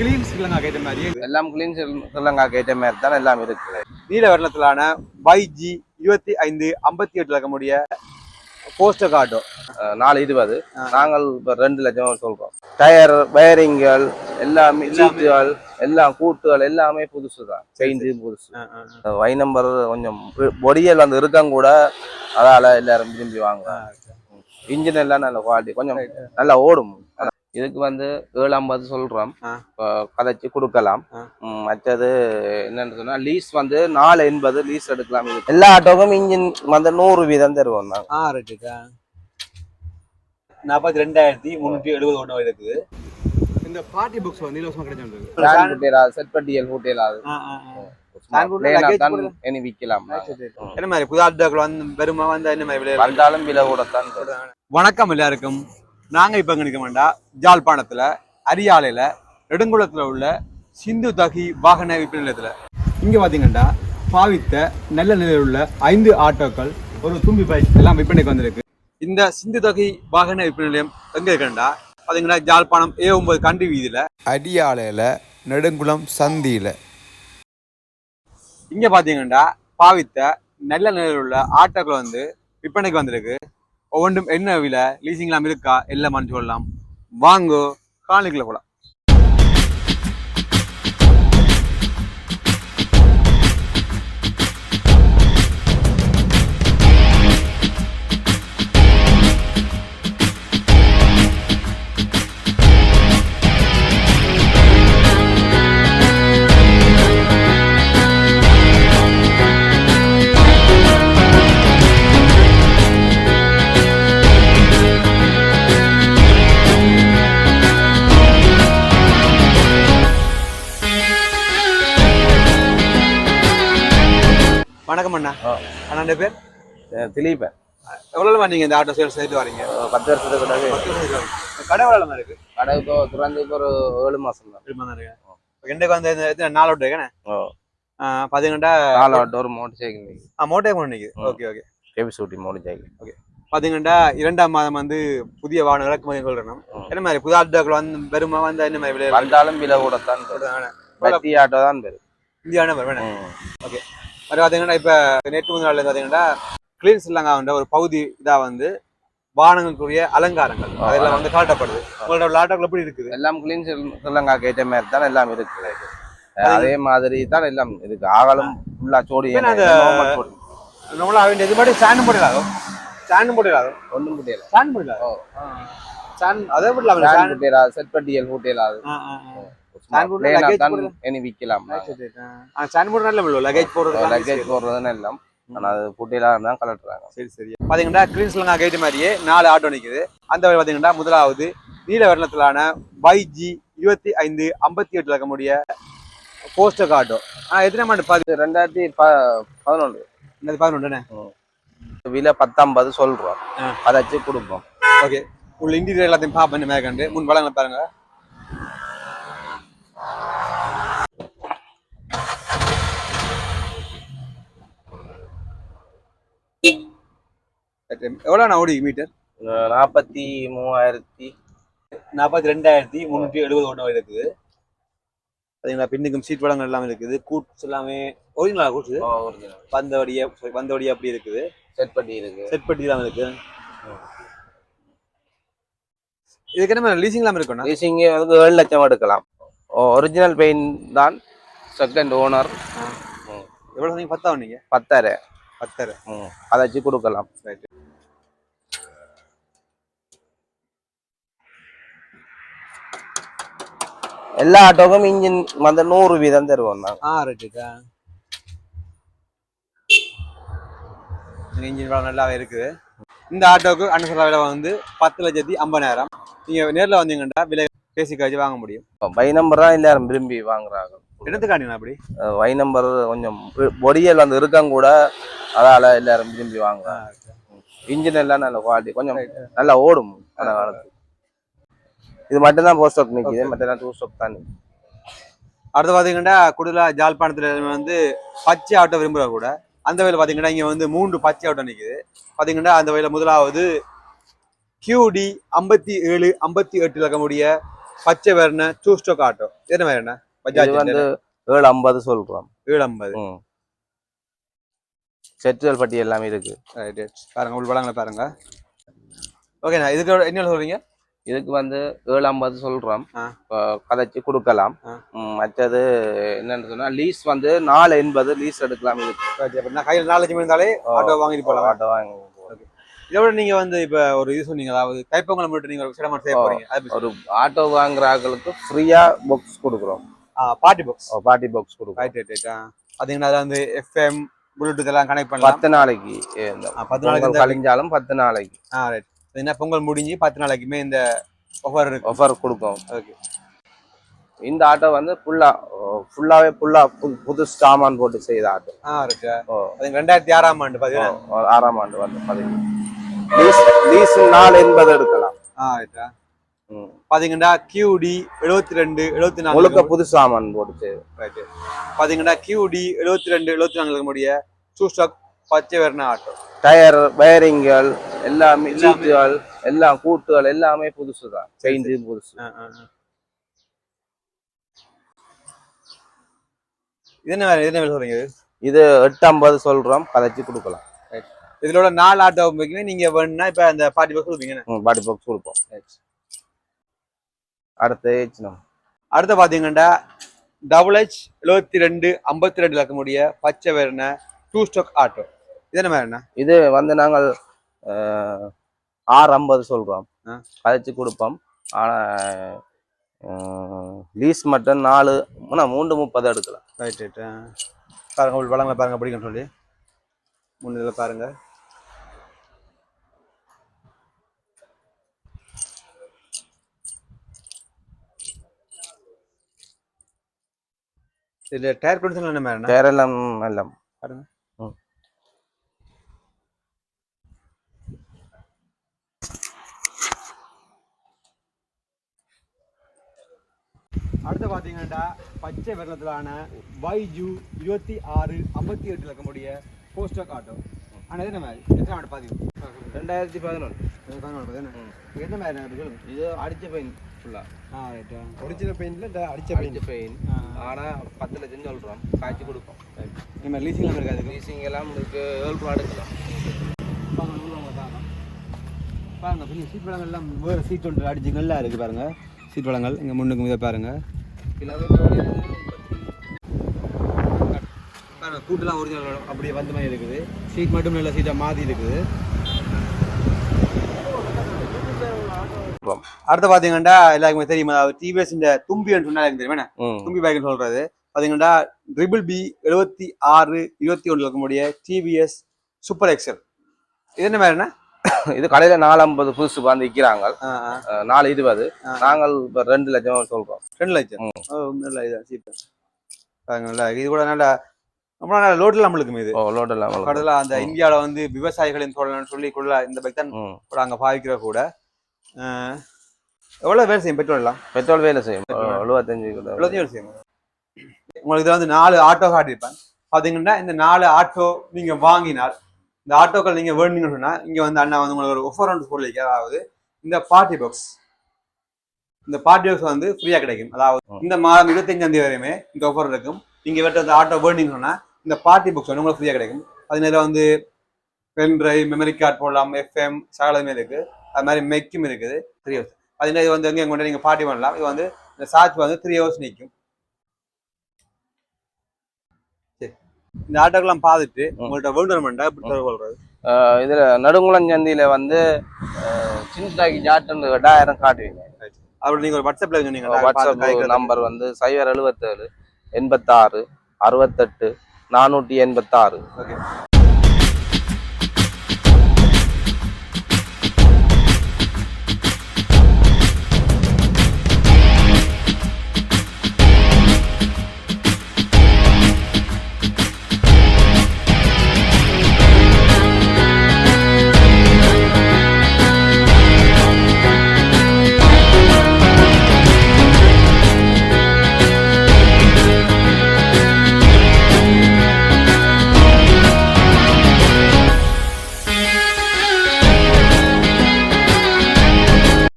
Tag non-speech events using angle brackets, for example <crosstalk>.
Clean Sri Lanka கேட்ட மாதிரியே எல்லாம் கிளீன் ஸ்ரீலங்கா கேட்ட மாதிரி தான் எல்லாம் இருக்கு நீல வர்ணத்திலான வைஜி இருபத்தி ஐந்து ஐம்பத்தி எட்டு லக்கமுடைய போஸ்டர் அஹ் நாலு இருபது. நாங்கள் இப்போ ரெண்டு லட்சம் சொல்றோம். டயர் வயரிங்கள் எல்லாமே சீட்டுகள் எல்லாம் கூட்டுகள் எல்லாமே புதுசு தான். செயின்ஸு புதுசு. வை நம்பர் கொஞ்சம் பொடியல் வந்து இருக்கம் கூட அதால எல்லாரும் விரும்பி வாங்குவாங்க. இன்ஜின் எல்லாம் நல்ல குவாலிட்டி கொஞ்சம் நல்லா ஓடும். இதுக்கு வந்து ஏழு ஐம்பது. இப்போ கதைச்சு கொடுக்கலாம். மற்றது என்னன்னு சொன்னா லீஸ் வந்து நாலு எண்பது லீஸ் எடுக்கலாம். எல்லா ஆட்டோக்கும் இன்ஜின் வந்து நூறு வீதம் தருவோம் நாங்க. ஆ ரைட்டுக்கா நாற்பத்தி ரெண்டாயிரத்தி முந்நூற்றி எழுபது ஒன்று இருக்குது. இந்த பார்ட்டி புக்ஸ் வந்து இலவசமாக ஹோட்டேலாது செட் பட்டியல் விற்கலாம் என்ன மாதிரி புது வந்து பெருமா வந்து என்ன மாதிரி வந்தாலும் விலை. வணக்கம் எல்லாருக்கும். நாங்கள் இப்போ கணிக்க வேண்டாம் ஜாழ்ப்பாணத்தில் அரியாலையில் நெடுங்குளத்தில் உள்ள சிந்து தகி வாகன விற்பனை நிலையத்தில். இங்கே பார்த்தீங்கன்னா பாவித்த நல்ல நிலையில் உள்ள ஐந்து ஆட்டோக்கள் ஒரு தும்பி பைக் எல்லாம் விற்பனைக்கு வந்திருக்கு. இந்த சிந்து தொகை வாகன விற்பனை நிலையம் எங்கே இருக்கண்டா பார்த்தீங்கன்னா ஜாழ்ப்பாணம் ஏ ஒன்பது கண்டி வீதியில் அடியாலையில் நெடுங்குளம் சந்தியில். இங்கே பார்த்தீங்கன்னா பாவித்த நல்ல நிலையில் உள்ள ஆட்டோக்கள் வந்து விற்பனைக்கு வந்திருக்கு. ஒவ்வொன்றும் என்ன விலை? லீசிங்லாம் இருக்கா? எல்லாமான்னு சொல்லலாம். வாங்கோ காணிக்கல போலாம். வணக்கம் அண்ணா. ஆ. அண்ணா பேர்? திலீபன் எவ்வளவு நீங்க இந்த ஆட்டோ சேல்ஸ் செய்து வரீங்க? பத்து வருஷத்துக்கு பிறகு. கடை எவ்வளவு இருக்கு? கடை இப்போ திறந்து இப்போ ஒரு ஏழு மாசம் தான் திரும்ப இருக்கு எண்டக்கு வந்து எத்தனை நாலு ஓட்டு இருக்கேன் ஓ. பாத்தீங்கன்னா நாலு ஆட்டோ ஒரு மோட்டர் சைக்கிள் மோட்டே கொண்டு நிக்குது ம். Okay okay. கேபி சூட்டி மோட்டர் சைக்கிள். பாத்தீங்கன்னா இரண்டாம் மாதம் வந்து புதிய வாகனம் இறக்குமதி கொள்ளணும். என்ன மாதிரி புது ஆட்டோக்கள் வந்து பெருமா வந்து என்ன மாதிரி விலை வந்தாலும் விலை தரும். பத்தி ஆட்டோ தான் பெரும் இந்தியான வேணும் ம். அது பாத்தீங்கன்னா இப்ப நேற்று முதல் நாள்ல பாத்தீங்கன்னா கிளீன் ஸ்ரீலங்காவுன்ற ஒரு பகுதி இதா வந்து வாகனங்களுக்குரிய அலங்காரங்கள். அதெல்லாம் வந்து காட்டப்படுது. உங்களோட ஆட்டோக்கள் எப்படி இருக்குது? எல்லாம் கிளீன் ஸ்ரீலங்கா கேட்ட மாதிரி தான் எல்லாம் இருக்கு அதே மாதிரி தான் எல்லாம் இருக்கு. ஆகலும் ஃபுல்லா சோடி. நம்மள அவன் இது மாதிரி ஸ்டாண்ட் போடலாகும் ஸ்டாண்ட் போடலாகும் ஒண்ணும் முடியல ஸ்டாண்ட் போடலாம் ஸ்டாண்ட் அதே போடலாம் பிராண்ட் ஹோட்டேலாது செட் பட்டியல் ஹோட்டேலாது விற்கலாம் லக்கேஜ் போடுறது லக்கேஜ் போடுறதுன்னு எல்லாம். ஆனா அது தான் கலட்டுறாங்க. சரி சரி. பாத்தீங்கன்னா கிரீன் ஸ்ரீலங்கா கேட் மாதிரியே நாலு ஆட்டோ நிக்குது. அந்த வழி பாத்தீங்கன்னா முதலாவது நீல வர்ணத்திலான வைஜி இருபத்தி ஐந்து ஐம்பத்தி எட்டு லக்கமுடைய போஸ்டர் ஆட்டோ ஆனா எத்தனை மாட்டு பாதி இது ரெண்டாயிரத்தி ப- பதினொன்று. இந்த பதினொன்றுண்ணே விலை பத்தொன்பது சொல்றோம். ஆ. அதை வச்சு கொடுப்போம். ஓகே உள்ள இன்டீரியர் எல்லாத்தையும் பாப்பேன் மேற்கண்டு முன் பழங்களை பாருங்க. எவ்வளோ நான் ஓடி மீட்டர் நாற்பத்தி மூவாயிரத்தி நாற்பத்தி ரெண்டாயிரத்தி முந்நூற்றி எழுபது ஒன்று இருக்குது. பார்த்தீங்களா பின்னுக்கும் சீட் வளங்கள் எல்லாமே இருக்குது. கூட்ஸ் எல்லாமே ஒரிஜினலா கூட்ஸ் வந்தவடியே வந்தவடியே அப்படி இருக்குது. செட் பண்ணி இருக்கு செட் பட்டி எல்லாம் இருக்கு. இதுக்கு என்ன லீசிங் எல்லாம் இருக்கும்னா லீசிங் வந்து ஏழு லட்சம் எடுக்கலாம். ஒரிஜினல் பெயின் தான் செகண்ட் ஓனர் எவ்வளோ சொன்னீங்க? பத்தாவும் நீங்க? பத்தாயிரம். பத்தரை. ம். அதை வச்சு கொடுக்கலாம். ரைட் எல்லா ஆட்டோக்கும் இன்ஜின் வந்து நூறு வீதம் தருவோம் நாங்க. ஆ ரைட்டுக்கா இன்ஜின் வளம் நல்லாவே இருக்குது. இந்த ஆட்டோவுக்கு அனுசர விலை வந்து பத்து லட்சத்தி ஐம்பதாயிரம். நீங்க நேர்ல வந்தீங்கன்னா விலை பேசி கழிச்சு வாங்க முடியும். வை நம்பர் தான் எல்லாரும் விரும்பி வாங்குறாங்க. எடுத்துக்காட்டீங்களா அப்படி. வை நம்பர் கொஞ்சம் பொடியல் வந்து இருக்கம் கூட அதால எல்லாரும் விரும்பி வாங்குறாங்க இன்ஜின் எல்லாம் நல்ல குவாலிட்டி கொஞ்சம் நல்லா ஓடும் அந்த காலத்து இது மட்டும்தான் போஸ்ட் ஸ்டாக் நிக்குது மற்றெல்லாம் டூ ஸ்டாக் தான். அடுத்து பாத்தீங்கன்னா கூடுதலா ஜாழ்ப்பாணத்துல வந்து பச்சை ஆட்டோ விரும்புற கூட. அந்த வகையில் பாத்தீங்கன்னா இங்க வந்து மூன்று பச்சை ஆட்டோ நிக்குது. பாத்தீங்கன்னா அந்த வகையில் முதலாவது கியூடி ஐம்பத்தி ஏழு ஐம்பத்தி எட்டு லக்கமுடைய பச்சை வேறுன டூ ஸ்டோக் ஆட்டோ என்ன இது பஜாஜ் வந்து ஏழு ஐம்பது சொல்றோம். ஏழு ஐம்பது செட்டுகள் பட்டி எல்லாமே இருக்கு. பாருங்க உள்ள வளங்களை பாருங்க. ஓகேண்ணா இதுக்கு என்ன சொல்றீங்க? இதுக்கு வந்து ஏழு ஐம்பது சொல்றோம் கதைச்சு கொடுக்கலாம். மற்றது என்னன்னு சொன்னா லீஸ் வந்து நாலு எண்பது லீஸ் எடுக்கலாம் இதுக்கு. நான் கையில் நாலு லட்சம் இருந்தாலே ஆட்டோ வாங்கிட்டு போகலாம். ஆட்டோ வாங்கி இதை விட நீங்க வந்து இப்ப ஒரு இது சொன்னீங்க அதாவது கைப்பொங்கலை மட்டும் நீங்க ஒரு செய்ய. போறீங்க. அது ஒரு ஆட்டோ வாங்குற ஆட்களுக்கு ஃப்ரீயா பாக்ஸ் கொடுக்குறோம். பார்ட்டி பாக்ஸ் பார்ட்டி பாக்ஸ் கொடுக்குறோம் ரைட் ரைட் ரைட் பாத்தீங்கன்னா அதுல வந்து எஃப்எம் ப்ளூடூத் எல்லாம் கனெக்ட் பண்ணலாம். பத்து நாளைக்கு பத்து நாளைக்கு கழிஞ்சாலும் பத்து நாளைக்கு. ஆ ரைட் என்ன பொங்கல் முடிஞ்சு பத்து நாளைக்குமே இந்த ஆஃபர் இருக்கு. ஆஃபர் கொடுக்கும் ஓகே இந்த ஆட்டோ வந்து ஃபுல்லா ஃபுல்லாவே ஃபுல்லா புது சாமான் போட்டு செய்த ஆட்டோ. ஆ ஓ. அது ரெண்டாயிரத்தி ஆறாம் ஆண்டு பாத்தீங்கன்னா ஓ, ஆறாம் ஆண்டு வந்து பதினேழு லீஸ் லீஸ் நாலு எண்பது எடுக்கலாம். ஆ ரைட்டா. பாத்தீங்கன்னா கியூடி எழுபத்தி ரெண்டு எழுபத்தி முழுக்க நாலு புது சாமான் போட்டு செய்யுது. ரைட் பாத்தீங்கன்னா கியூடி எழுபத்தி ரெண்டு எழுபத்தி நாலுக்கு முடிய டூ ஸ்டாக் பச்சை வேறுன ஆட்டோ. டயர் வயரிங்கள் எல்லாமே சீட்டுகள் எல்லாம் கூட்டுகள் எல்லாமே புதுசு. தான் செயின்ஜு புதுசு. இது என்ன இது என்ன சொல்றீங்க இது? எட்டு ஐம்பது சொல்றோம் கதைச்சு கொடுக்கலாம். இதோட நாலு ஆட்டோ நீங்க வேணும்னா இப்ப அந்த பார்ட்டி பஸ் கொடுப்பீங்க பாடி பாக்ஸ் கொடுப்போம். அடுத்து சின்ன அடுத்து பாத்தீங்கன்னா டபுள் ஹெச் எழுபத்தி ரெண்டு ஐம்பத்தி ரெண்டு லக்க முடிய பச்சை வேறுன டூ ஸ்டாக் ஆட்டோ இது என்ன வேறுண்ணா இது வந்து நாங்கள் ஆறு ஐம்பது சொல்றோம். ஆ. கதைச்சு கொடுப்போம். ஆனா லீஸ் மட்டும் நாலு மூணு மூன்று முப்பது எடுக்கலாம். ரைட் ரைட் பாருங்க உள் வளங்களை பாருங்க பிடிக்கும் சொல்லி. முன்னில பாருங்க. இதுல டயர் கண்டிஷன் என்ன மாதிரி கேரளம் எல்லாம் பாருங்க. ம். அடுத்து பாத்தீங்கன்னா பச்சை வெள்ளத்திலான வைஜு இருபத்தி ஆறு ஐம்பத்தி எட்டு லக்கமுடைய போஸ்டர் ஆட்டோ ஆனால் இது என்ன மாதிரி? எத்தனை ஆண்டு பதிவு ரெண்டாயிரத்தி பதினொன்று எந்த மாதிரி அப்படி சொல்லுங்க. இது அடிச்ச பெயின். ஃபுல்லா ஆ ரைட்டா ஒரிஜினல் பெயிண்ட்ல இந்த அடிச்ச அடிச்ச பெயின் ஆனா பத்து லட்சம் சொல்றோம். காய்ச்சி கொடுப்போம். நம்ம லீசிங் இருக்காது லீசிங் எல்லாம் இருக்கு ஏழு ரூபா எடுக்கலாம். பாருங்க பெரிய சீட் பழங்கள் எல்லாம் வேறு சீட் ஒன்று அடிச்சு நல்லா இருக்கு பாருங்க. சீட் பழங்கள் இங்கே முன்னுக்கு இதை பாருங்க. பாருங்க கூட்டுலாம் ஒரிஜினல் அப்படியே வந்த மாதிரி இருக்குது. சீட் மட்டும் நல்ல சீட்டாக மாற்றி இருக்குது. அடுத்து பார்த்தீங்கன்னா எல்லாருக்குமே தெரியும் அதாவது டிவிஎஸ் இந்த தும்பின்னு சொன்னா எனக்கு தெரியும் தும்பி பைக்னு சொல்றது. பார்த்தீங்கன்னா ட்ரிபிள் பி எழுபத்தி ஆறு இருபத்தி ஒன்றில் இருக்கக்கூடிய டிவிஎஸ் சூப்பர் எக்ஸல் இது என்ன மாதிரிண்ணா <coughs> இது கடையில நாலு ஐம்பது புதுசு வந்து விற்கிறாங்க நாலு இருபது. நாங்கள் இப்ப ரெண்டு லட்சம் சொல்றோம். ரெண்டு லட்சம்? நல்ல இதா பாருங்களா இது கூட நல்ல ரொம்ப நல்ல லோட்டில் நம்மளுக்கு இது. ஓ லோடு எல்லாம் கடல அந்த இந்தியாவில வந்து விவசாயிகளின் தோழன் சொல்லி கொள்ள இந்த பைக் தான் கூட அங்க பாவிக்கிற கூட. அஹ், எவ்வளவு வேலை செய்யும் பெட்ரோல் எல்லாம்? பெட்ரோல் வேலை செய்யும். எழுபத்தஞ்சு எவ்வளவு வேலை செய்யும்? உங்களுக்கு இதுல வந்து நாலு ஆட்டோ காட்டியிருப்பேன். பாத்தீங்கன்னா இந்த நாலு ஆட்டோ நீங்க வாங்கினால் இந்த ஆட்டோக்கள் நீங்க வேணுங்கன்னு சொன்னா இங்க வந்து அண்ணா வந்து உங்களுக்கு ஒரு ஒஃபர் ஒன்று சொல்லிக்க அதாவது இந்த பார்ட்டி பாக்ஸ் இந்த பார்ட்டி பாக்ஸ் வந்து ஃப்ரீயா கிடைக்கும். அதாவது இந்த மாதம் இருபத்தஞ்சாம் தேதி வரையுமே இந்த ஆஃபர் இருக்கும் நீங்க வெட்ட ஆட்டோ வேணுங்கன்னு சொன்னா இந்த பார்ட்டி பாக்ஸ் வந்து உங்களுக்கு ஃப்ரீயா கிடைக்கும். அது நேரம் வந்து பென் டிரைவ் மெமரி கார்டு போடலாம் எஃப்எம் சகலமே இருக்கு அது மாதிரி மெக்கும் இருக்குது. த்ரீ ஹவர்ஸ் அது இது வந்து எங்கே கொண்டு நீங்க பார்ட்டி பண்ணலாம். இது வந்து இந்த சார்ஜ் வந்து த்ரீ ஹவர்ஸ் நிற்கும் இந்த ஆட்டோக்கெல்லாம் பார்த்துட்டு உங்கள்கிட்ட இப்படி சொல்றது அஹ், இதுல நடுங்குளம் சந்தியில வந்து அஹ், சின்னதாக்கி ஜாட்டுன்னு எட்டாயிரம் காட்டுவீங்க. அப்படி நீங்க ஒரு வாட்ஸ்அப்ல சொன்னீங்க வாட்ஸ்அப் நம்பர் வந்து சைபர் எழுபத்தேழு எண்பத்தாறு அறுபத்தெட்டு நானூற்றி எண்பத்தாறு. ஓகே